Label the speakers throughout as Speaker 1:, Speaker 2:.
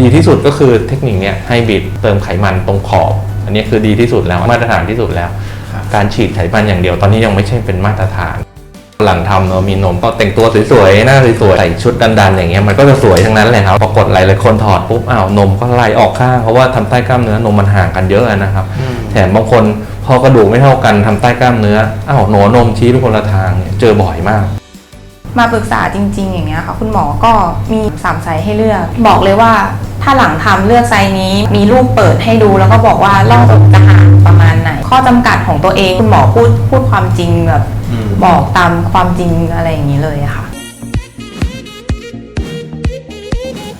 Speaker 1: ดีที่สุดก็คือเทคนิคเนี้ยให้บิดเติมไขมันตรงขอบ อันนี้คือดีที่สุดแล้วมาตรฐานที่สุดแล้ว
Speaker 2: ครับ
Speaker 1: การฉีดไขมันอย่างเดียวตอนนี้ยังไม่ใช่เป็นมาตรฐาน หลังทำเนอะมีนมก็แต่งตัวสวยๆหน้าสวยๆใส่ชุดดันๆ อย่างเงี้ยมันก็จะสวยทั้งนั้นเลยครับปรากฏหลายๆคนถอดปุ๊บอ้าวนมก็ไหลออกข้างเพราะว่าทำใต้กล้ามเนื้อนมมันห่างกันเยอะนะครับ
Speaker 2: อืม
Speaker 1: แถมบางคนพอกระดูกไม่เท่ากันทำใต้กล้ามเนื้ออ้าวหนอนมชี้ไปคนละทางเนี่ยเจอบ่อยมาก
Speaker 3: มาปรึกษาจริง ๆ อย่างเงี้ยค่ะ คุณหมอก็มีสามไซส์ให้เลือก บอกเลยว่าถ้าหลังทำเลือกไซส์นี้มีรูปเปิดให้ดูแล้วก็บอกว่าร่องอกจะห่างประมาณไหน ข้อจำกัดของตัวเองคุณหมอพูดพูดความจริงแบบ
Speaker 2: อืม
Speaker 3: บอกตามความจริงอะไรอย่างนี้เลยอะค่ะ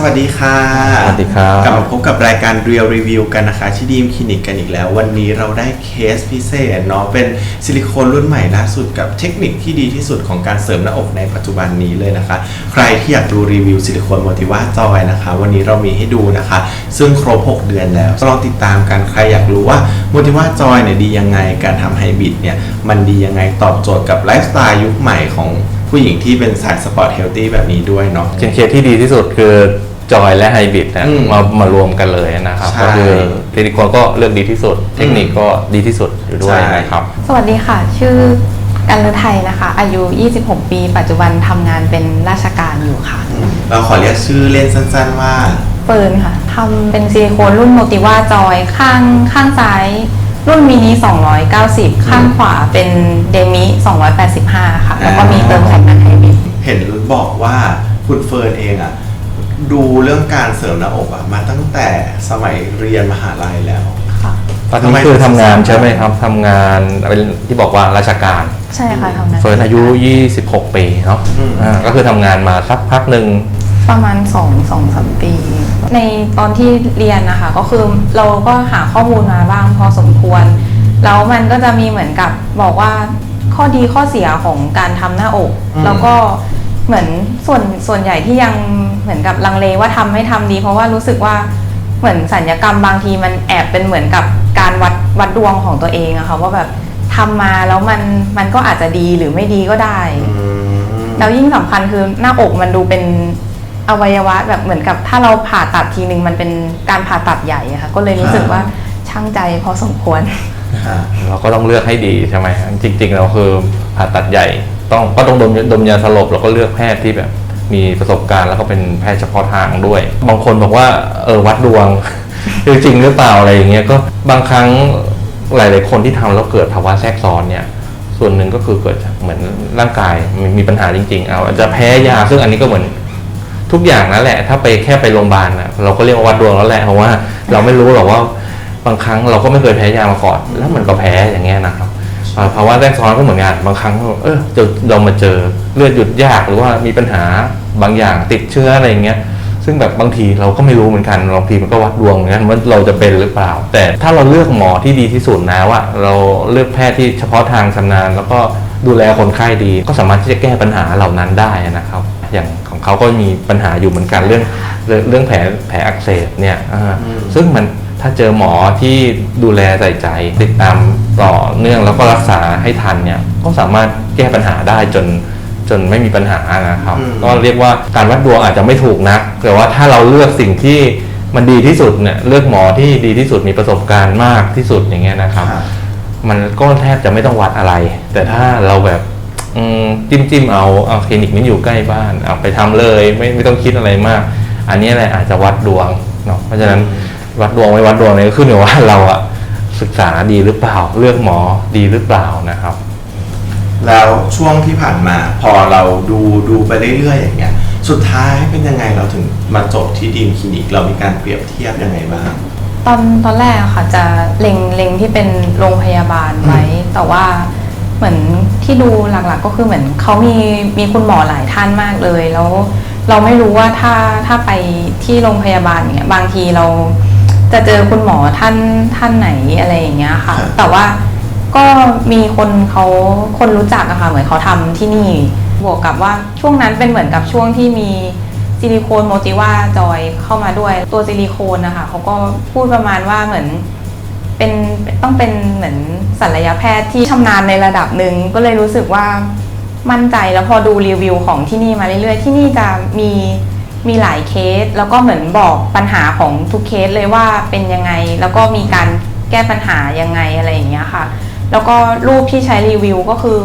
Speaker 2: สวัสดีค่ะ
Speaker 1: สวัสดีครับ
Speaker 2: กลับมาพบกับรายการ Real Review กันนะคะ ที่ดีมคลินิกกันอีกแล้ว วันนี้เราได้เคสพิเศษเนาะเป็นซิลิโคนรุ่นใหม่ล่าสุดกับเทคนิคที่ดีที่สุดของการเสริมหน้าอกในปัจจุบันนี้เลยนะคะ ใครที่อยากดูรีวิวซิลิโคนโมติว่าจอยนะคะ วันนี้เรามีให้ดูนะคะ ซึ่งครบ 6 เดือนแล้วลองติดตามกันใครอยากรู้ว่าโมติว่าจอยเนี่ยดียังไงการทำไฮบริดเนี่ยมันดียังไงตอบโจทย์กับไลฟ์สไตล์ยุคใหม่ของผู้หญิงที่เป็นสายสปอร์ตเฮลตี้แบบนี้ด้วยเนาะ
Speaker 1: เชนเคสที่ดีที่สุดคือ จอยและไฮบริดนะ
Speaker 2: อืม
Speaker 1: มามารวมกันเลยนะครับ
Speaker 2: ใช่
Speaker 1: ก็คือซิลิโคนก็เลือกดีที่สุด เทคนิคก็ดีที่สุดอยู่ด้วย
Speaker 2: ใช่
Speaker 1: นะครับ
Speaker 3: สวัสดีค่ะ ชื่อกันฤทัยนะคะ อายุ 26 ปี ปัจจุบันทำงานเป็นราชการอยู่ค่ะ
Speaker 2: เราขอเรียกชื่อเล่นสั้นๆว่า
Speaker 3: เฟิร์นค่ะทำเป็นซิลิโคนรุ่นโมติว่าจอยข้างข้างซ้าย รุ่นมินิ 290 ข้างขวาเป็นเดมิ 285 ค่ะ แล้วก็มีเติมไขมันไฮบริด
Speaker 2: เห็นบอกว่าคุณเฟิร์นเองอะ ดูเรื่องการเสริมหน้าอกอะมาตั้งแต่สมัยเรียนมหาลัยแล้ว
Speaker 3: ค่ะ
Speaker 1: ตอน
Speaker 2: ทำไม
Speaker 1: นี้คือทำงาน
Speaker 2: ถึง
Speaker 1: ใช่ไหมครับทำงานเป็นที่บอกว่าราชการ
Speaker 3: ใช่ค่ะทำงาน
Speaker 1: เฟิร์นอายุ 26 ปีเนาะ
Speaker 2: อืม
Speaker 1: อ่าก็คือทำงานมาสักพักหนึ่ง
Speaker 3: ประมาณ2 2 3ปี ในตอนที่เรียนนะคะ ก็คือเราก็หาข้อมูลมาบ้างพอสมควร แล้วมันก็จะมีเหมือนกับบอกว่าข้อดีข้อเสียของการทำหน้าอก
Speaker 2: อืม
Speaker 3: แล้วก็ เหมือนส่วนส่วนใหญ่ที่ยังเหมือนกับลังเลว่าทำไม่ทำดี เพราะว่ารู้สึกว่าเหมือนสัญญกรรมบางทีมันแอบเป็นเหมือนกับการวัดวัดดวงของตัวเองอะค่ะว่าแบบทำมาแล้วมันมันก็อาจจะดีหรือไม่ดีก็ได้
Speaker 2: อืม
Speaker 3: แล้วยิ่งสำคัญคือหน้าอกมันดูเป็นอวัยวะแบบเหมือนกับถ้าเราผ่าตัดทีนึงมันเป็นการผ่าตัดใหญ่อะค่ะก็เลยรู้สึกว่าช่างใจพอสมควร
Speaker 2: ค่ะ
Speaker 1: เราก็ต้องเลือกให้ดีใช่ไหมฮะจริง ๆ เราคือผ่าตัดใหญ่ ต้องก็ต้องดมดมยาสลบแล้วก็เลือกแพทย์ที่แบบมีประสบการณ์แล้วก็เป็นแพทย์เฉพาะทางด้วย บางคนบอกว่าเออวัดดวง จริงหรือเปล่าอะไรอย่างเงี้ยก็บางครั้งหลาย ๆ คนที่ทำแล้วเกิดภาวะแทรกซ้อนเนี่ย ส่วนหนึ่งก็คือเกิดจากเหมือนร่างกายมีมีปัญหาจริง ๆ เอาอาจจะแพ้ยาซึ่งอันนี้ก็เหมือนทุกอย่างนั่นแหละ ถ้าไปแค่ไปโรงพยาบาลนะเราก็เรียกว่าวัดดวงแล้วแหละเพราะว่าเราไม่รู้หรอกว่าบางครั้งเราก็ไม่เคยแพ้ยามาก่อนแล้วมันก็แพ้อย่างเงี้ยนะครับ ภาวะแทรกซ้อนก็เหมือนกันบางครั้งเออเจอเรามาเจอเลือดหยุดยากหรือว่ามีปัญหาบางอย่างติดเชื้ออะไรอย่างเงี้ยซึ่งแบบบางทีเราก็ไม่รู้เหมือนกันบางทีมันก็วัดดวงเหมือนกันว่าเราจะเป็นหรือเปล่า แต่ถ้าเราเลือกหมอที่ดีที่สุดนะว่า เราเลือกแพทย์ที่เฉพาะทางชำนาญแล้วก็ดูแลคนไข้ดี ก็สามารถที่จะแก้ปัญหาเหล่านั้นได้นะครับ อย่างของเขาก็มีปัญหาอยู่เหมือนกันเรื่องเรื่องเรื่องแผลแผลอักเสบเนี่ยอ่า
Speaker 2: อืม
Speaker 1: ซึ่งมัน ถ้าเจอหมอที่ดูแลใส่ใจ ติดตามต่อเนื่องแล้วก็รักษาให้ทันเนี่ยก็สามารถแก้ปัญหาได้จนจนไม่มีปัญหานะครับ
Speaker 2: อืม
Speaker 1: ก็เรียกว่าการวัดดวงอาจจะไม่ถูกนะแต่ว่าถ้าเราเลือกสิ่งที่มันดีที่สุดเนี่ยเลือกหมอที่ดีที่สุดมีประสบการณ์มากที่สุดอย่างเงี้ยนะครับ
Speaker 2: ค่ะ
Speaker 1: มันก็แทบจะไม่ต้องวัดอะไร แต่ถ้าเราแบบอืมจิ้มจิ้มๆเอาเอาคลินิกนี้อยู่ใกล้บ้านเอาไปทำเลยไม่ไม่ต้องคิดอะไรมาก อันนี้แหละอาจจะวัดดวงเนาะเพราะฉะนั้น วัดดวงไม่วัดดวงเนี่ยก็ขึ้นอยู่ว่าเราอะศึกษาดีหรือเปล่า เลือกหมอดีหรือเปล่านะครับ
Speaker 2: แล้วช่วงที่ผ่านมาพอเราดูดูไปเรื่อยๆอย่างเงี้ย สุดท้ายเป็นยังไงเราถึงมาจบที่ดีมคลินิกเรามีการเปรียบเทียบยังไงบ้าง
Speaker 3: ตอนตอนแรกอะค่ะจะเล็งเล็งที่เป็นโรงพยาบาลไว้ แต่ว่าเหมือนที่ดูหลักๆก็คือเหมือนเขามีมีคุณหมอหลายท่านมากเลย แล้วเราไม่รู้ว่าถ้าถ้าไปที่โรงพยาบาลเนี่ยบางทีเรา จะเจอคุณหมอท่านท่านไหนอะไรอย่างเงี้ยค่ะ
Speaker 2: ครับ
Speaker 3: แต่ว่าก็มีคนเขาคนรู้จักอะค่ะเหมือนเขาทำที่นี่ บวกกับว่าช่วงนั้นเป็นเหมือนกับช่วงที่มีซิลิโคนโมจิว่าจอยเข้ามาด้วยตัวซิลิโคนนะคะเขาก็พูดประมาณว่าเหมือน เป็นต้องเป็นเหมือนศัลยแพทย์ที่ชำนาญในระดับหนึ่งก็เลยรู้สึกว่ามั่นใจแล้วพอดูรีวิวของที่นี่มาเรื่อยๆ ที่นี่จะมี มีหลายเคส แล้วก็เหมือนบอกปัญหาของทุกเคสเลยว่าเป็นยังไง แล้วก็มีการแก้ปัญหายังไงอะไรอย่างเงี้ยค่ะ แล้วก็รูปที่ใช้รีวิวก็คือ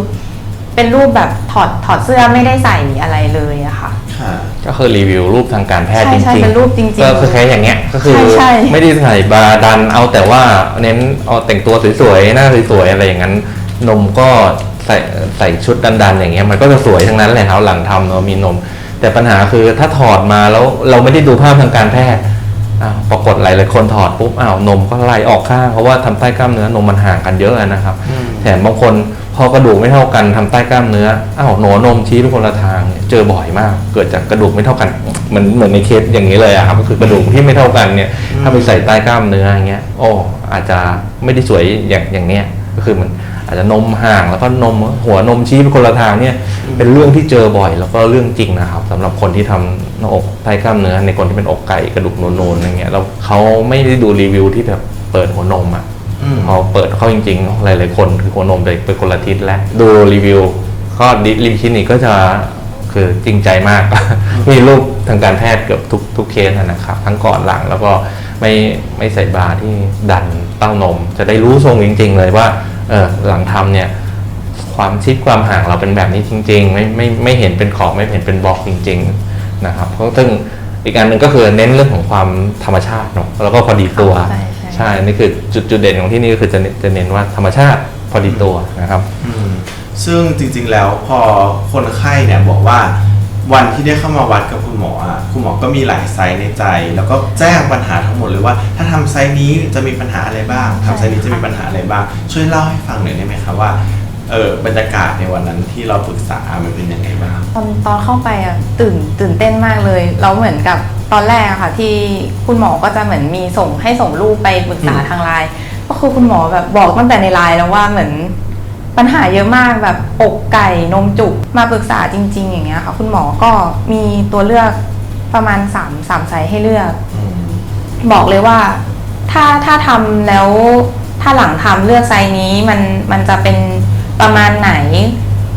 Speaker 3: เป็นรูปแบบถอดถอดเสื้อไม่ได้ใส่อะไรเลยอะค่ะ
Speaker 2: ค่ะ
Speaker 1: ก็คือรีวิวรูปทางการแพทย์
Speaker 3: ใช่
Speaker 1: จริงๆ
Speaker 3: ใช่เป็นรูปจริงๆ
Speaker 1: ก็คือแค่อย่างเงี้ยก็คือ
Speaker 3: ใช่ใช่
Speaker 1: ไม่ได้ใส่บาร์ดันเอาแต่ว่าเน้นเอาแต่งตัวสวยๆหน้าสวยๆอะไรอย่างนั้นนมก็ใส่ใส่ชุดดันๆอย่างเงี้ยมันก็จะสวยทั้งนั้นเลยครับหลังทำเนาะมีนม แต่ปัญหาคือถ้าถอดมาแล้วเราไม่ได้ดูภาพทางการแพทย์อ้าวปรากฏหลายๆคนถอดปุ๊บอ้าวนมก็ไหลออกข้างเพราะว่าทำใต้กล้ามเนื้อนมมันห่างกันเยอะนะครับ
Speaker 2: อืม
Speaker 1: แถมบางคนพอกระดูกไม่เท่ากันทำใต้กล้ามเนื้ออ้าวหนอนมชี้ไปคนละทางเนี่ยเจอบ่อยมาก เกิดจากกระดูกไม่เท่ากันเหมือนเหมือนในเคสอย่างนี้เลยอะครับก็คือกระดูกที่ไม่เท่ากันเนี่ยถ้าไปใส่ใต้กล้ามเนื้ออย่างเงี้ยโอ้อาจจะไม่ได้สวยอย่างอย่างเนี้ยก็คือมันอา จจะนมห่างแล้วก็นมหัวนมชี้ไปคนละทางเนี่ยเป็นเรื่องที่เจอบ่อย แล้วก็เรื่องจริงนะครับสำหรับคนที่ทำหน้าอกใต้กล้ามเนื้อในคนที่เป็นอกไก่กระดูกนูนๆอย่างเงี้ยแล้วเขาไม่ได้ดูรีวิวที่แบบเปิดหัวนมอะ
Speaker 2: อืม
Speaker 1: พอเปิดเข้าจริงๆหลายๆคนคือหัวนมเด็กเป็นคนละทิศแล้วดูรีวิวก็ดิรีวิวคลินิกก็จะคือจริงใจมาก มีรูปทางการแพทย์เกือบทุกทุกเคสนะครับ ทั้งก่อนหลังแล้วก็ ไม่ไม่ใส่บาร์ที่ดันเต้านม จะได้รู้ทรงจริง ๆ เลยว่าเออหลังทำเนี่ยความชิดความห่างเราเป็นแบบนี้จริง ๆ ไม่ไม่ไม่เห็นเป็นขอบไม่เห็นเป็นบล็อกจริง ๆ นะครับเพราะซึ่งอีกอันหนึ่งก็คือเน้นเรื่องของความธรรมชาติเนาะแล้วก็พอดีตัว
Speaker 3: ใช่ใช่
Speaker 1: ใช่นี่คือจุดจุดเด่นของที่นี่ก็คือจะเน้นจะเน้นว่าธรรมชาติพอดีตัวนะครับ
Speaker 2: อืมซึ่งจริงๆแล้วพอคนไข้เนี่ยบอกว่า วันที่ได้เข้ามาวัดกับคุณหมออะคุณหมอก็มีหลายไซส์ในใจ แล้วก็แจ้งปัญหาทั้งหมดเลยว่า ถ้าทำไซส์นี้จะมีปัญหาอะไรบ้างทำไซส์นี้จะมีปัญหาอะไรบ้าง ช่วยเล่าให้ฟังหน่อยได้ไหมครับว่าเออบรรยากาศในวันนั้นที่เราปรึกษามันเป็นยังไงบ้าง
Speaker 3: ตอนตอนเข้าไปอะตื่นตื่นเต้นมากเลยเราเหมือนกับตอนแรกอะค่ะ ที่คุณหมอก็จะเหมือนมีส่งให้ส่งรูปไปปรึกษา
Speaker 2: อืม
Speaker 3: ทางไลน์ก็คือคุณหมอแบบบอกตั้งแต่ในไลน์แล้วว่าเหมือน ปัญหาเยอะมากแบบอกไก่นมจุกมาปรึกษาจริง ๆ อย่างเงี้ยค่ะ คุณหมอก็มีตัวเลือกประมาณ3ามสามไซส์ให้เลือก บอกเลยว่าถ้าถ้าทำแล้วถ้าหลังทำเลือกไซส์นี้มันมันจะเป็นประมาณไหน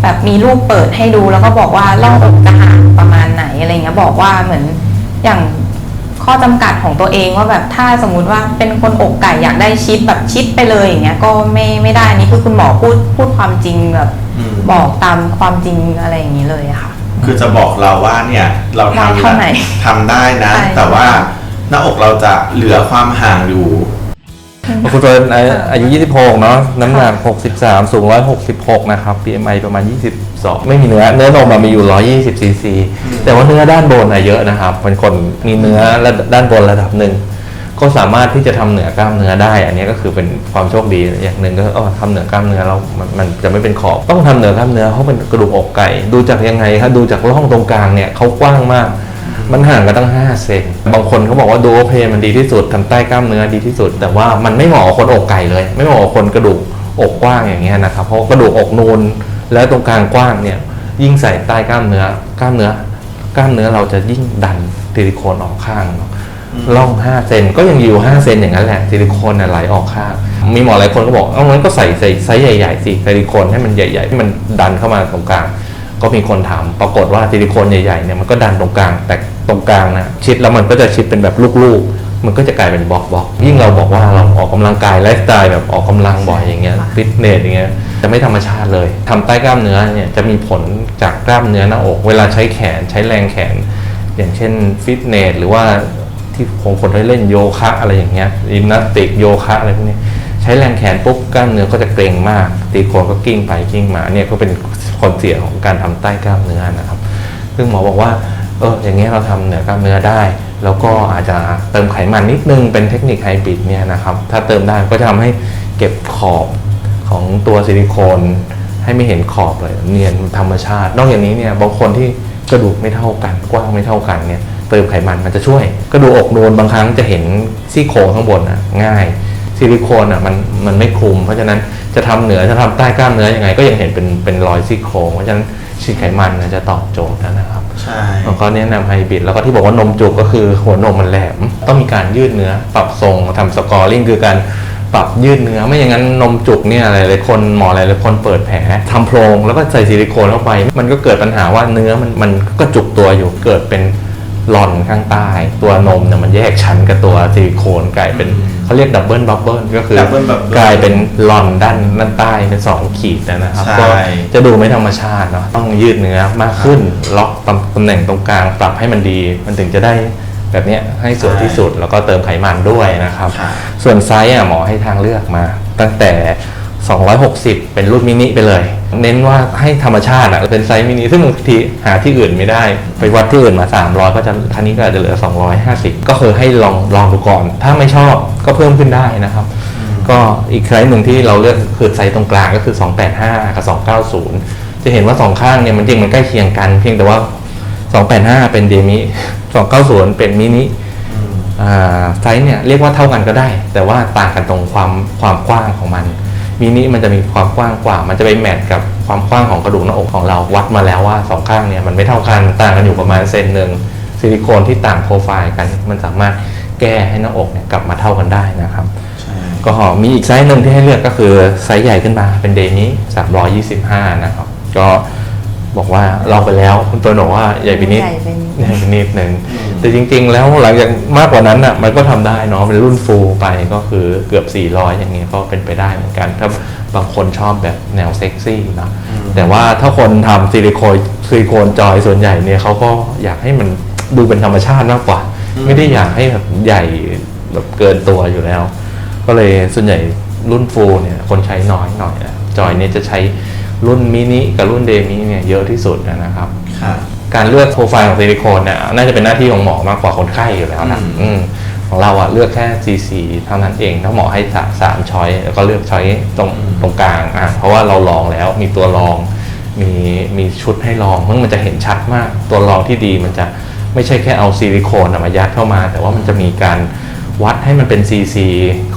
Speaker 3: แบบมีรูปเปิดให้ดูแล้วก็บอกว่าล่องอกจะห่างประมาณไหนอะไรเงี้ยบอกว่าเหมือนอย่าง ข้อจำกัดของตัวเองว่าแบบถ้าสมมุติว่าเป็นคนอกไก่อยากได้ชิดแบบชิดไปเลยอย่างเงี้ยก็ไม่ไม่ได้นี่คือคุณหมอพูดพูดความจริงแบบ
Speaker 2: อืม
Speaker 3: บอกตามความจริงอะไรอย่างนี้เลยอะค่ะ
Speaker 2: คือจะบอกเราว่าเนี่ยเรา
Speaker 3: ได้
Speaker 2: ทำ
Speaker 3: เท่าไหร่
Speaker 2: ทำได้นะ
Speaker 3: ใช่
Speaker 2: แต่ว่าหน้าอกเราจะเหลือความห่างอยู่
Speaker 1: คุณเฟิร์นอายุ 26 เนาะน้ำหนัก 63 สูง 166 นะครับ BMI ประมาณ 22 ไม่มีเนื้อ เนื้อนมอะมีอยู่ 120 ซีซี แต่ว่าเนื้อด้านบนอะเยอะนะครับเป็นคนมีเนื้อระดับด้านบนระดับหนึ่ง ก็สามารถที่จะทำเหนือกล้ามเนื้อได้ อันนี้ก็คือเป็นความโชคดีอย่างหนึ่งก็คือเออทำเหนือกล้ามเนื้อเรามันจะไม่เป็นขอบ ต้องทำเหนือกล้ามเนื้อเพราะเป็นกระดูกอกไก่ ดูจากยังไงครับดูจากร่องตรงกลางเนี่ยเขากว้างมาก มันห่างกันตั้ง 5 เซน บางคนเขาบอกว่าดูโอเพนมันดีที่สุดทำใต้กล้ามเนื้อดีที่สุด แต่ว่ามันไม่เหมาะกับคนอกไก่เลย ไม่เหมาะกับคนกระดูกอกกว้างอย่างเงี้ยนะครับ เพราะกระดูกอกนูนแล้วตรงกลางกว้างเนี่ย ยิ่งใส่ใต้กล้ามเนื้อกล้ามเนื้อกล้ามเนื้อเราจะยิ่งดันซิลิโคนออกข้างเนาะล่อง5เซนก็ยังอยู่5เซนอย่างนั้นแหละซิลิโคนน่ะไหลออกข้าง มีหมอหลายคนก็บอกเอางั้นก็ใส่ใส่ไซส์ใหญ่ๆสิซิลิโคนให้มันใหญ่ๆให้มันดันเข้ามาตรงกลาง ก็มีคนถามปรากฏว่าซิลิโคนใหญ่ๆเนี่ยมันก็ดันตรงกลางแต่ตรงกลางนะชิดแล้วมันก็จะชิดเป็นแบบลูกๆ มันก็จะกลายเป็นบล็อกบล็อกยิ่งเราบอกว่าเราออกกำลังกายไลฟ์สไตล์แบบออกกำลังบ่อยอย่างเงี้ยฟิตเนสอย่างเงี้ยจะไม่ธรรมชาติเลยทำใต้กล้ามเนื้อเนี่ยจะมีผลจากกล้ามเนื้อหน้าอก เวลาใช้แขนใช้แรงแขน อย่างเช่นฟิตเนสหรือว่าที่คงคนได้เล่นโยคะอะไรอย่างเงี้ยยิมนาสติกโยคะอะไรพวกนี้ใช้แรงแขนปุ๊บกล้ามเนื้อก็จะเกร็งมาก ตีโคนก็กิ้งไปกิ้งมาเนี่ยก็เป็นผลเสียของการทำใต้กล้ามเนื้อนะครับ ซึ่งหมอบอกว่าเอออย่างเงี้ยเราทำเหนือกล้ามเนื้อได้ แล้วก็อาจจะเติมไขมันนิดนึงเป็นเทคนิคไฮบริดเนี่ยนะครับ ถ้าเติมได้ก็จะทำให้เก็บขอบของตัวซิลิโคนให้ไม่เห็นขอบเลยเนียนธรรมชาติ นอกจากนี้เนี่ยบางคนที่กระดูกไม่เท่ากันกว้างไม่เท่ากันเนี่ยเติมไขมันมันจะช่วย กระดูกอกนูนบางครั้งจะเห็นซี่โครงข้างบนอะง่าย ซิลิโคนอะมันมันไม่คลุม เพราะฉะนั้นจะทำเหนือจะทำใต้กล้ามเนื้อยังไง ก็ยังเห็นเป็นเป็นรอยซี่โครงเพราะฉะนั้นฉีดไขมันน่ะจะตอบโจทย์นะครับ
Speaker 2: ใช่
Speaker 1: แล้วก็แนะนำไฮบริดแล้วก็ที่บอกว่านมจุกก็คือหัวนมมันแหลม ต้องมีการยืดเนื้อ ปรับทรงทำสกอร์ลิงคือการปรับยืดเนื้อ ไม่อย่างนั้นนมจุกเนี่ยหลายๆคนหมอหลายๆคนเปิดแผลทำโพรงแล้วก็ใส่ซิลิโคนเข้าไป มันก็เกิดปัญหาว่าเนื้อมันมันก็จุกตัวอยู่เกิดเป็น หล่อนข้างใต้ตัวนมเนี่ยมันแยกชั้นกับตัวซิลิโคนกลายเป็น
Speaker 2: อืม
Speaker 1: เขาเรียกดับเบิลบับเบิลก็คือ
Speaker 2: double bubble
Speaker 1: กลายเป็นหล่อนด้านด้านใต้เป็นสองขีดนะครับ
Speaker 2: ใช่
Speaker 1: ก็จะดูไม่ธรรมชาติเนาะต้องยืดเนื้อมากขึ้นล็อกตำตำแหน่งตรงกลางปรับให้มันดี มันถึงจะได้แบบเนี้ยให้สวยที่สุดแล้วก็เติมไขมันด้วยนะครับ
Speaker 2: ค่ะ
Speaker 1: ส่วนไซส์อะหมอให้ทางเลือกมา ตั้งแต่ 260 เป็นรุ่นมินิไปเลย เน้นว่าให้ธรรมชาติอะเป็นไซส์มินิซึ่งบางทีหาที่อื่นไม่ได้ ไปวัดที่อื่นมา 300 ก็จะท่านี้ก็อาจจะเหลือ 250 ก็คือให้ลองลองดูก่อน ถ้าไม่ชอบก็เพิ่มขึ้นได้นะครับ ก็อีกไซส์หนึ่งที่เราเลือกคือไซส์ตรงกลางก็คือ 285 กับ 290 จะเห็นว่าสองข้างเนี่ยมันจริงมันใกล้เคียงกัน เพียงแต่ว่า 285 เป็นเดมิ290 เป็นมินิอ่าไซส์เนี่ยเรียกว่าเท่ากันก็ได้ แต่ว่าต่างกันตรงความความกว้างของมัน มินิมันจะมีความกว้างกว่า มันจะไปแมทกับความกว้างของกระดูกหน้าอกของเราวัดมาแล้วว่าสองข้างเนี่ยมันไม่เท่ากันต่างกันอยู่ประมาณเซนหนึ่งซิลิโคนที่ต่างโปรไฟล์กัน มันสามารถแก้ให้หน้าอกเนี่ยกลับมาเท่ากันได้นะครับ
Speaker 2: ใช่
Speaker 1: ก็มีอีกไซส์หนึ่งที่ให้เลือกก็คือไซส์ใหญ่ขึ้นมาเป็นเดมิ325 นะครับ ก็ บอกว่าลองไปแล้วคุณตัวบอกว่าใหญ่ไปนิด
Speaker 3: ใหญ่ไปนิด
Speaker 1: ใหญ่ไปนิดหนึ่งแต่จริง ๆ แล้วหลังจากมากกว่านั้นอะมันก็ทำได้เนาะเป็นรุ่นฟูลไปก็คือเกือบ 400 อย่างเงี้ยก็เป็นไปได้เหมือนกัน ถ้าบางคนชอบแบบแนวเซ็กซี่เนอะแต่ว่าถ้าคนทำซิลิโคนซิลิโคนจอยส่วนใหญ่เนี่ยเขาก็อยากให้มันดูเป็นธรรมชาติมากกว่า ไม่ได้อยากให้แบบใหญ่แบบเกินตัวอยู่แล้ว ก็เลยส่วนใหญ่รุ่นฟูลเนี่ยคนใช้น้อยหน่อยนะจอยเนี่ยจะใช้ รุ่นมินิกับรุ่นเดมิเนี่ยเยอะที่สุดนะครับ
Speaker 2: ค่ะ
Speaker 1: การเลือกโปรไฟล์ของซิลิโคนเนี่ยน่าจะเป็นหน้าที่ของหมอมากกว่าคนไข้อยู่แล้วนะ
Speaker 2: อืม
Speaker 1: อืมของเราอะเลือกแค่ CC เท่านั้นเองถ้าหมอให้สามสามช้อยแล้วก็เลือกช้อยตรงตรงกลางอะเพราะว่าเราลองแล้วมีตัวลองมีมีชุดให้ลองซึ่งมันจะเห็นชัดมาก ตัวลองที่ดีมันจะไม่ใช่แค่เอาซิลิโคนอะมายัดเข้ามา แต่ว่ามันจะมีการวัดให้มันเป็น CC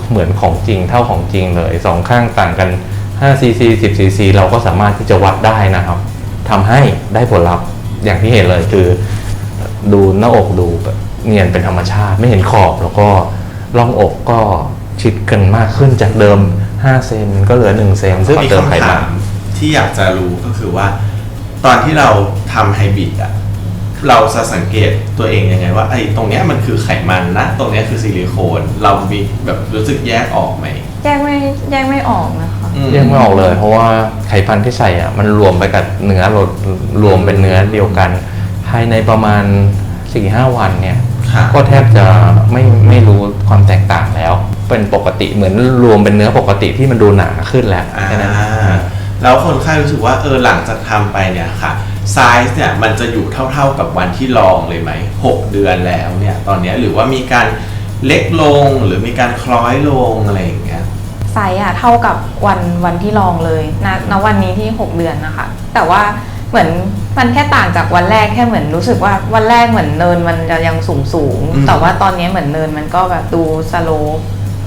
Speaker 1: เหมือนของจริงเท่าของจริงเลยสองข้างต่างกัน 5 CC 10 CC เราก็สามารถที่จะวัดได้นะครับทำให้ได้ผลลัพธ์อย่างที่เห็นเลยคือ ดูหน้าอกดูแบบเนียนเป็นธรรมชาติ ไม่เห็นขอบแล้วก็ร่องอกก็ชิดกันมากขึ้นจากเดิม 5 เซนก็เหลือ 1 เซนซึ่ง
Speaker 2: มี
Speaker 1: เติมไข
Speaker 2: คำ
Speaker 1: มั
Speaker 2: ถาน มที่อยากจะรู้ก็คือว่า ตอนที่เราทำไฮบริดอะเราจะสังเกตตัวเองยังไงว่าไอ้ตรงเนี้ยมันคือไขมันนะ ตรงเนี้ยคือซิลิโคน เรามีแบบรู้สึกแยกออกไหม
Speaker 3: แยกไม่แยกไม่ออกนะคะ
Speaker 2: อืม
Speaker 1: แยกไม่ออกเลย เพราะว่าไขพันธุ์ที่ใส่อะมันรวมไปกับเนื้อรวมรวมเป็นเนื้อเดียวกัน ภายในประมาณ4-5วันเนี่ย
Speaker 2: ค่ะ
Speaker 1: ก็แทบจะไม่ไม่รู้ความแตกต่างแล้ว เป็นปกติเหมือนรวมเป็นเนื้อปกติที่มันดูหนาขึ้นแล้ว
Speaker 2: อ่า
Speaker 1: แค่นั้น
Speaker 2: แล้วคนไข้รู้สึกว่าเออหลังจากทำไปเนี่ยค่ะไซส์เนี่ยมันจะอยู่เท่าๆกับวันที่ลองเลยไหมหกเดือนแล้วเนี่ยตอนเนี้ยหรือว่ามีการเล็กลงหรือมีการคล้อยลงอะไรอย่างเงี้ย
Speaker 3: ไซส์อะเท่ากับวันวันที่ลองเลยณณวันนี้ที่ 6 เดือนนะคะ แต่ว่าเหมือนมันแค่ต่างจากวันแรกแค่เหมือนรู้สึกว่าวันแรกเหมือนเนินมันจะยังสูงสูงๆ
Speaker 2: อืม
Speaker 3: แต่ว่าตอนนี้เหมือนเนินมันก็แบบดูสโลป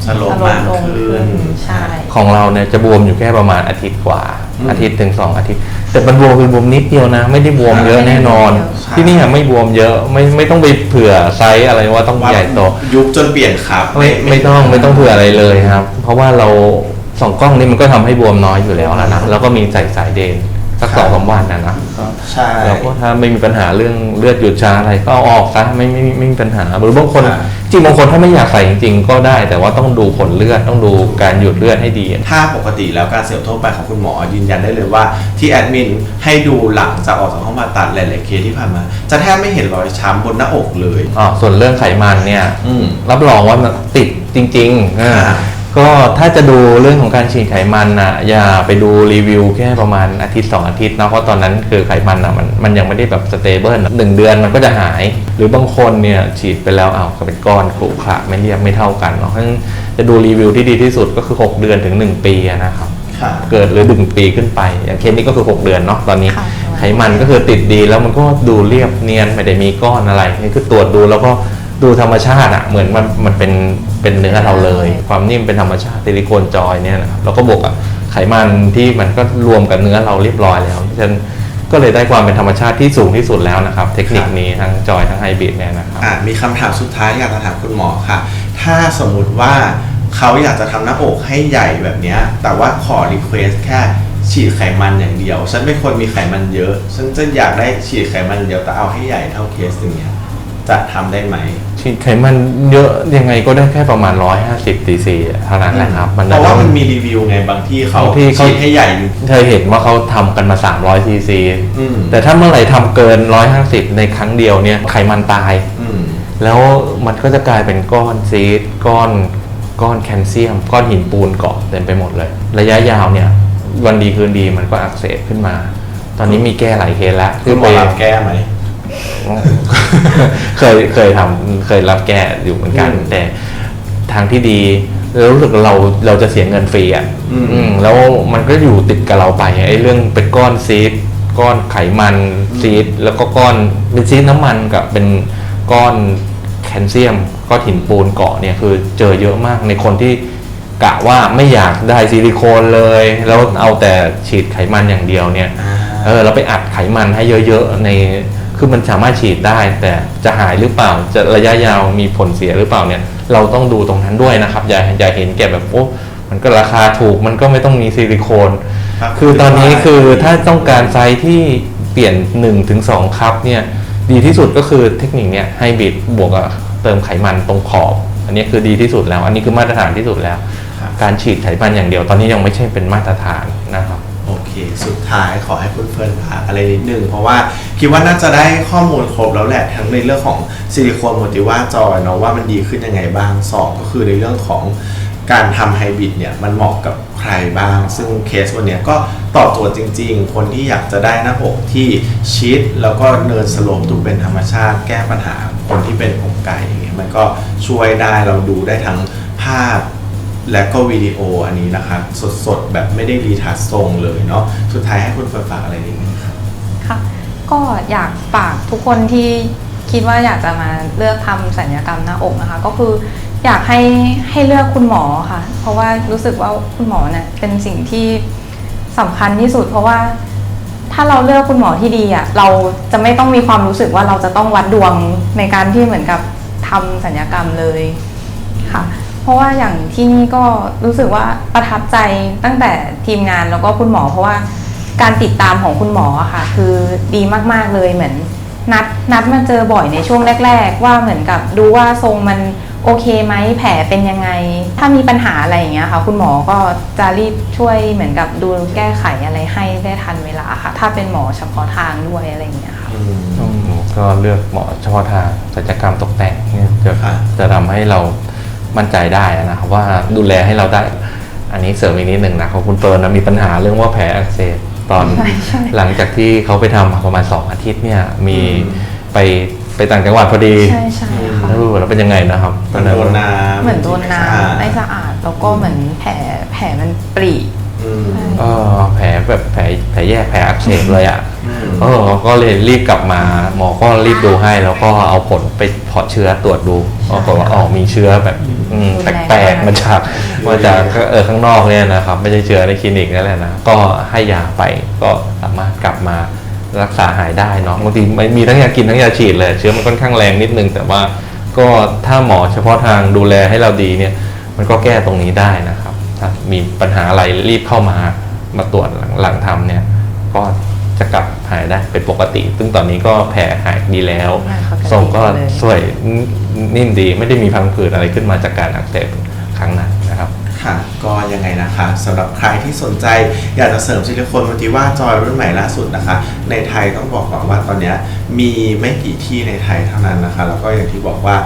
Speaker 2: สโลป
Speaker 3: สโล
Speaker 2: มาก
Speaker 3: ปลง
Speaker 2: ขึ้น
Speaker 3: ใช่
Speaker 1: ของเราเนี่ยจะบวมอยู่แค่ประมาณอาทิตย์กว่า
Speaker 2: อืม
Speaker 1: อาทิตย์ถึงสองอาทิตย์ แต่มันบวมคือบวมนิดเดียวนะ ไม่ได้บวมเยอะแน่นอน
Speaker 2: ใช่
Speaker 1: ที่นี่อะไม่บวมเยอะไม่ไม่ต้องไปเผื่อไซส์อะไรว่าต้อง
Speaker 2: ว่า
Speaker 1: ใหญ่โต
Speaker 2: ยุบจนเปลี่ยนครับ
Speaker 1: ไม่ไม่ต้องไม่ต้องเผื่ออะไรเลยครับ เพราะว่าเราสองกล้องนี้มันก็ทำให้บวมน้อยอยู่แล้วแล้วนะแล้วก็มีใส่สายเดน สักสองสามวันนะนะ
Speaker 2: ใช่
Speaker 1: แล้วก็ถ้าไม่มีปัญหาเรื่องเลือดหยุดช้าอะไรก็เอาออกซะไม่ไม่ไม่ไม่มีปัญหาหรือบางคน
Speaker 2: ค่ะ
Speaker 1: จริงบางคนถ้าไม่อยากใส่จริงๆก็ได้ แต่ว่าต้องดูผลเลือดต้องดูการหยุดเลือดให้ดี
Speaker 2: ถ้าปกติแล้วการเสียบทั่วไปของคุณหมอยืนยันได้เลยว่า ที่แอดมินให้ดูหลังจากออกจากห้องผ่าตัดหลายๆเคสที่ผ่านมา จะแทบไม่เห็นรอยช้ำบนหน้าอกเลย
Speaker 1: อ๋อส่วนเรื่องไขมันเนี่ย
Speaker 2: อืม
Speaker 1: รับรองว่ามันติดจริงๆอ่า
Speaker 2: ค่ะ
Speaker 1: ก็ถ้าจะดูเรื่องของการฉีดไขมันนะอย่าไปดูรีวิวแค่ประมาณอาทิตย์สองอาทิตย์นะเพราะตอนนั้นคือไขมันนะมันมันยังไม่ได้แบบสเตเบิลหนึ่งเดือนมันก็จะหาย หรือบางคนเนี่ยฉีดไปแล้วอ้าวก็เป็นก้อนขรุขระไม่เรียบไม่เท่ากันเนาะเพราะฉะนั้นจะดูรีวิวที่ดีที่สุดก็คือ 6 เดือนถึง 1 ปีอะนะครับ
Speaker 2: ค่ะ
Speaker 1: เกิดหรือดึงปีขึ้นไป อย่างเคสนี้ก็คือ 6 เดือนเนาะตอนนี้
Speaker 3: ค่ะ
Speaker 1: ไขมันก็คือติดดีแล้วมันก็ดูเรียบเนียนไม่ได้มีก้อนอะไรนี่คือตรวจดูแล้วก็ ดูธรรมชาติอะเหมือนมันมันเป็นเป็นเนื้อเราเลย ความนิ่มเป็นธรรมชาติซิลิโคนจอยเนี่ยนะครับแล้วก็บวกกับไขมันที่มันก็รวมกับเนื้อเราเรียบร้อยแล้วเพราะฉะนั้นก็เลยได้ความเป็นธรรมชาติที่สูงที่สุดแล้วนะครับ เทคนิคนี้ทั้งจอยทั้งไฮบริดเนี่ยนะครับ
Speaker 2: อะมีคำถามสุดท้ายอยากจะถามคุณหมอค่ะ ถ้าสมมุติว่าเขาอยากจะทำหน้าอกให้ใหญ่แบบเนี้ยแต่ว่าขอรีเควสแค่ฉีดไขมันอย่างเดียว ฉันเป็นคนมีไขมันเยอะ ฉันจะอยากได้ฉีดไขมันเดียวแต่เอาให้ใหญ่เท่าเคสอย่างเงี้ย จะทำได้ไหม
Speaker 1: ฉีดไขมันเยอะยังไงก็ได้แค่ประมาณ 150ซีซีเท่านั้นแหละครับ
Speaker 2: เพราะว่ามันมีรีวิวไงบางที่เขา
Speaker 1: บางที่เขา
Speaker 2: ฉีดให้ใหญ่อยู่
Speaker 1: เคยเห็นว่าเขาทำกันมา 300ซีซี
Speaker 2: อืม
Speaker 1: แต่ถ้าเมื่อไหร่ทำเกิน 150 ในครั้งเดียวเนี่ยไขมันตาย
Speaker 2: อืม
Speaker 1: แล้วมันก็จะกลายเป็นก้อนซีดก้อนก้อนแคลเซียม ก้อนหินปูนเกาะเต็มไปหมดเลย ระยะยาวเนี่ย วันดีคืนดีมันก็อักเสบขึ้นมา ตอนนี้มีแก้หลายเคสแล้ว
Speaker 2: คุณหมอรับแก้ไหม
Speaker 1: เคยเคยทำเคยรับแก้อยู่เหมือนกัน
Speaker 2: อืม
Speaker 1: แต่ทางที่ดีเรารู้สึกว่าเราเราจะเสียเงินฟรีอะ
Speaker 2: อืม
Speaker 1: อืมแล้วมันก็อยู่ติดกับเราไปไอ้เรื่องเป็นก้อนซีดก้อนไขมันซีดแล้วก็ก้อนเป็นซีดน้ำมันกับเป็นก้อนแคลเซียมก้อนหินปูนเกาะเนี่ยคือเจอเยอะมากในคนที่กะว่าไม่อยากได้ซิลิโคนเลย แล้วเอาแต่ฉีดไขมันอย่างเดียวเนี่ย
Speaker 2: อ่า
Speaker 1: เออเราไปอัดไขมันให้เยอะๆใน คือมันสามารถฉีดได้ แต่จะหายหรือเปล่าจะระยะยาวมีผลเสียหรือเปล่าเนี่ย เราต้องดูตรงนั้นด้วยนะครับ อย่าอย่าเห็นแก่แบบโอ้มันก็ราคาถูกมันก็ไม่ต้องมีซิลิโคน
Speaker 2: ครับ
Speaker 1: คือตอนนี้คือถ้าต้องการไซส์ที่เปลี่ยน1-2ถึง2คัพเนี่ยดีที่สุดก็คือเทคนิคเนี่ยให้บิดบวกกับเติมไขมันตรงขอบ อันนี้คือดีที่สุดแล้ว อันนี้คือมาตรฐานที่สุดแล้ว
Speaker 2: ครับ
Speaker 1: การฉีดไขมันอย่างเดียวตอนนี้ยังไม่ใช่เป็นมาตรฐานนะครับ
Speaker 2: โอเค สุดท้ายขอให้คุณเฟิร์นฝากอะไรนิดนึง เพราะว่าคิดว่าน่าจะได้ข้อมูลครบแล้วแหละทั้งในเรื่องของซิลิโคนโมติว่าจอยเนาะว่ามันดีขึ้นยังไงบ้างสองก็คือในเรื่องของการทำไฮบริดเนี่ยมันเหมาะกับใครบ้าง ซึ่งเคสวันนี้ก็ตอบโจทย์จริง ๆ คนที่อยากจะได้หน้าอกที่ชิด แล้วก็เนินสโลปดูเป็นธรรมชาติ แก้ปัญหาคนที่เป็นอกไก่อย่างเงี้ยมันก็ช่วยได้เราดูได้ทั้งภาพ และก็วิดีโออันนี้นะคะ สดๆ แบบไม่ได้รีทัชทรงเลยเนาะสุดท้ายให้คุณเฟิร์นฝากอะไรนิดนึงครับ
Speaker 3: ค่ะ ก็อยากฝากทุกคนที่คิดว่าอยากจะมาเลือกทำสัญญกรรมหน้าอกนะคะ ก็คืออยากให้ให้เลือกคุณหมอค่ะ เพราะว่ารู้สึกว่าคุณหมอเนี่ยเป็นสิ่งที่สำคัญที่สุด เพราะว่าถ้าเราเลือกคุณหมอที่ดีอะเราจะไม่ต้องมีความรู้สึกว่าเราจะต้องวัดดวงในการที่เหมือนกับทำสัญญกรรมเลยค่ะ เพราะว่าอย่างที่นี่ก็รู้สึกว่าประทับใจตั้งแต่ทีมงานแล้วก็คุณหมอ เพราะว่าการติดตามของคุณหมออะค่ะ คือดีมากๆเลยเหมือน นัดนัดมาเจอบ่อยในช่วงแรก ๆ ว่าเหมือนกับดูว่าทรงมันโอเคไหมแผลเป็นยังไง ถ้ามีปัญหาอะไรอย่างเงี้ยค่ะ คุณหมอก็จะรีบช่วยเหมือนกับดูแก้ไขอะไรให้ได้ทันเวลาค่ะ ถ้าเป็นหมอเฉพาะทางด้วยอะไรอย่างเงี้ยค่ะ
Speaker 2: อืม
Speaker 1: อืมก็เลือกเหมาะเฉพาะทางศัลยกรรมตกแต่งเนี่ยจะ
Speaker 2: ครับ
Speaker 1: จะทำให้เรา มั่นใจได้นะครับว่าดูแลให้เราได้ อันนี้เสริมอีกนิดหนึ่งนะของคุณเฟิร์นนะมีปัญหาเรื่องว่าแผลอักเสบตอน
Speaker 3: ใช่ใช่
Speaker 1: หลังจากที่เขาไปทำมาประมาณ2อาทิตย์เนี่ยมี
Speaker 2: อืม
Speaker 1: ไปไปต่างจังหวัดพอดี
Speaker 3: ใช่ใช่ค่ะ
Speaker 1: แล้วรู้แล้วเป็นยังไงนะครับ
Speaker 2: มันโดนน้ำ
Speaker 3: เหมือนโดนน้
Speaker 2: อ่าำ
Speaker 3: ไม่สะอาดแล้วก็เหมือนแผลแผลมันปรี
Speaker 2: อืม
Speaker 1: เออแผลแบบแผลแผลแยกแผลอักเสบเลยอะ
Speaker 2: อืม
Speaker 1: เออก็เลยรีบกลับมา หมอก็รีบดูให้ แล้วก็เอาผลไปเพาะเชื้อตรวจดูปรากฏว่าอ๋อมีเชื้อแบบอืมแปลกๆมาจากมาจากเออข้างนอกเนี่ยนะครับ ไม่ใช่เชื้อในคลินิกนั่นแหละนะก็ให้ยาไปก็สามารถกลับมารักษาหายได้เนาะบางทีไม่มีทั้งยากินทั้งยาฉีดเลย เชื้อมันค่อนข้างแรงนิดนึง แต่ว่าก็ถ้าหมอเฉพาะทางดูแลให้เราดีเนี่ย มันก็แก้ตรงนี้ได้นะครับ ถ้ามีปัญหาอะไรรีบเข้ามา มาตรวจหลังหลังทำเนี่ย ก็จะกลับหายได้เป็นปกติ ซึ่งตอนนี้ก็แผลหายดีแล้ว
Speaker 3: หายปกติ
Speaker 1: ทรงก็
Speaker 3: เลย
Speaker 1: สวยนิ่มดีไม่ได้มีพังผืดอะไรขึ้นมาจากการอักเสบครั้งนั้นนะครับ
Speaker 2: ค่ะก็ยังไงนะคะสำหรับใครที่สนใจอยากจะเสริมซิลิโคนมัลติว่าจอยรุ่นใหม่ล่าสุดนะคะ ในไทยต้องบอกก่อนว่าตอนเนี้ยมีไม่กี่ที่ในไทยเท่านั้นนะคะ แล้วก็อย่างที่บอกว่า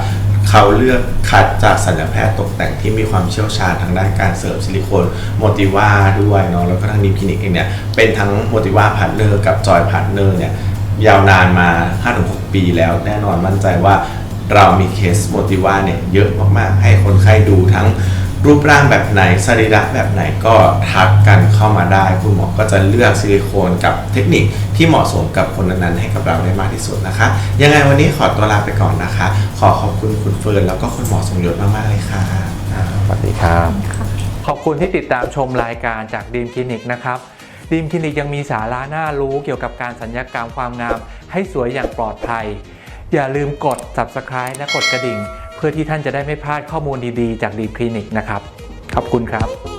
Speaker 2: เขาเลือกคัดจากศัลยแพทย์ตกแต่งที่มีความเชี่ยวชาญทางด้านการเสริมซิลิโคนโมติว่าด้วยเนาะแล้วก็ทางนิมคลินิกเองเนี่ยเป็นทั้งโมติว่าพาร์ทเนอร์กับจอยพาร์ทเนอร์เนี่ยยาวนานมา 5-6 ปีแล้วแน่นอนมั่นใจว่าเรามีเคสโมติว่าเนี่ยเยอะมากๆ ให้คนไข้ดูทั้ง รูปร่างแบบไหนสรีระแบบไหนก็ทักกันเข้ามาได้ คุณหมอก็จะเลือกซิลิโคนกับเทคนิคที่เหมาะสมกับคนนั้นๆให้กับเราได้มากที่สุดนะคะ ยังไงวันนี้ขอตัวลาไปก่อนนะคะ ขอขอบคุณคุณเฟิร์นแล้วก็คุณหมอสมยศมากๆเลยค่ะ
Speaker 1: สวัสดีครับ
Speaker 4: ขอบคุณที่ติดตามชมรายการจากดีมคลินิกนะครับดีมคลินิกยังมีสาระน่ารู้เกี่ยวกับการสัญญกรรมความงาม ให้สวยอย่างปลอดภัย อย่าลืมกด subscribe และกดกระดิ่ง เพื่อที่ท่านจะได้ไม่พลาดข้อมูลดีๆ จากดีคลินิกนะครับ ขอบคุณครับ